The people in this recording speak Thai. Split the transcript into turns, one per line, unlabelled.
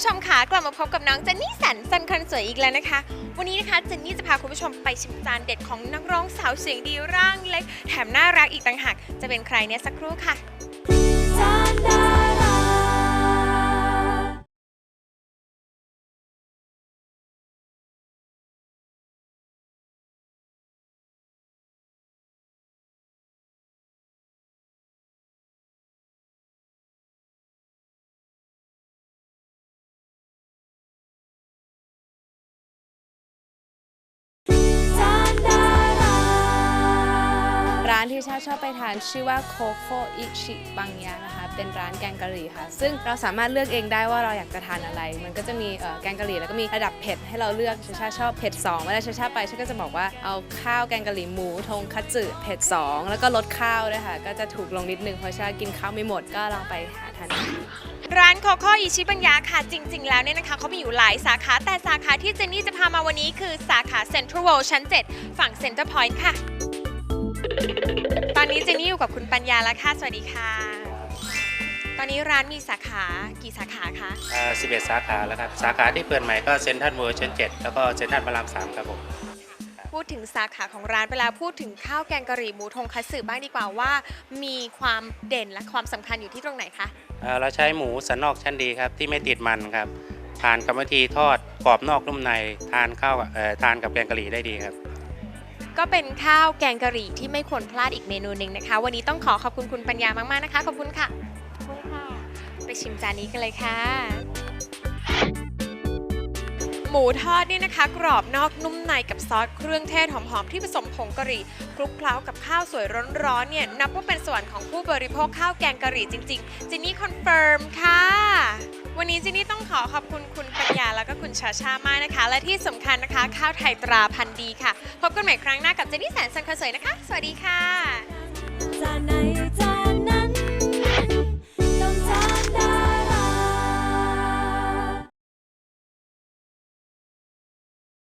ผู้ชมค่ะกลับมาพบกับน้องเจนนี่สันสันคนสวยอีกแล้วนะคะ วันนี้นะคะเจนนี่จะพาคุณผู้ชมไปชิมจานเด็ดของนักร้องสาวเสียงดีร่างเล็ก แถมน่ารักอีกต่างหาก จะเป็นใครเนี่ยสักครู่ค่ะา
นที่ชาชอบไปทานชื่อว่าโคโคอิชิบังยานะคะ เป็นร้านแกงกะหรี่ค่ะ ซึ่งเราสามารถเลือกเองได้ว่าเราอยากจะทานอะไร มันก็จะมีแกงกะหรี่แล้วก็มีระดับเผ็ดให้เราเลือกชาชาชอบเผ็ด2เวลาชาชาไปชาก็จะบอกว่าเอาข้าวแกงกะหรี่หมูทงคัตสึเผ็ด2 แล้วก็ลดข้าวด้วยค่ะ ก็จะถูกลงนิดนึงเพราะชากินข้าวไม่หมดก็ลองไปหาทานดู
ร้านโคโค่อิชิบัญญาค่ะ จริง ๆ แล้วเนี่ยนะคะเขามีอยู่หลายสาขาแต่สาขาที่เจนนี่จะพามาวันนี้คือสาขาเซ็นทรัลเวิลด์ชั้น 7 ฝั่งเซ็นเตอร์พอยต์ค่ะ นนี้เจนนี่อยู่กับคุณปัญญาแล้วค่ะสวัสดีค่ะ ตอนนี้ร้านมีสาขากี่สาขาคะ
อ่า11 สาขาแล้วครับ สาขาที่เปิดใหม่ก็เซ็นทรัลเวิลด์ชั้น7แล้วก็เซ็นทรัลพระราม3ครับผม
พูดถึงสาขาของร้านไปแล้วพูดถึงข้าวแกงกะหรี่หมูทงคัตสึบ้างดีกว่าว่า มีความเด่นและความสำคัญอยู่ที่ตรงไหนคะ
อ่าเราใช้หมูสันนอกชั้นดีครับ ที่ไม่ติดมันครับทานกรรมวิธีทอดกรอบนอกนุ่มในทานข้าวกับเอ่อทานกับแกงกะหรี่ได้ดีครับ
ก็เป็นข้าวแกงกะหรี่ที่ไม่ควรพลาดอีกเมนูหนึ่งนะคะ วันนี้ต้องขอขอบคุณคุณปัญญามากๆนะคะ ขอบคุณค่ะขอบคุณค่ะไปชิมจานนี้กันเลยค่ะ หมูทอด นะคะ กรอบนอกนุ่มในกับซอสเครื่องเทศหอมๆที่ผสมผงกะหรี่คลุกเคล้ากับข้าวสวยร้อนๆเนี่ยนับว่าเป็นส่วรรค์ของผู้บริโภคข้าวแกงกะหรี่จริงๆจินนี่คอนเฟิร์มค่ะวันนี้จินนี่ต้องขอขอบคุณคุณปัญญาแล้วก็คุณชาชามากนะคะ และที่สำคัญนะคะ ข้าวไทยตราพันธีค่ะ พบกันใหม่ครั้งหน้ากับเจนนี่แสนสันคสวยนะคะ สวัสดีค่ะ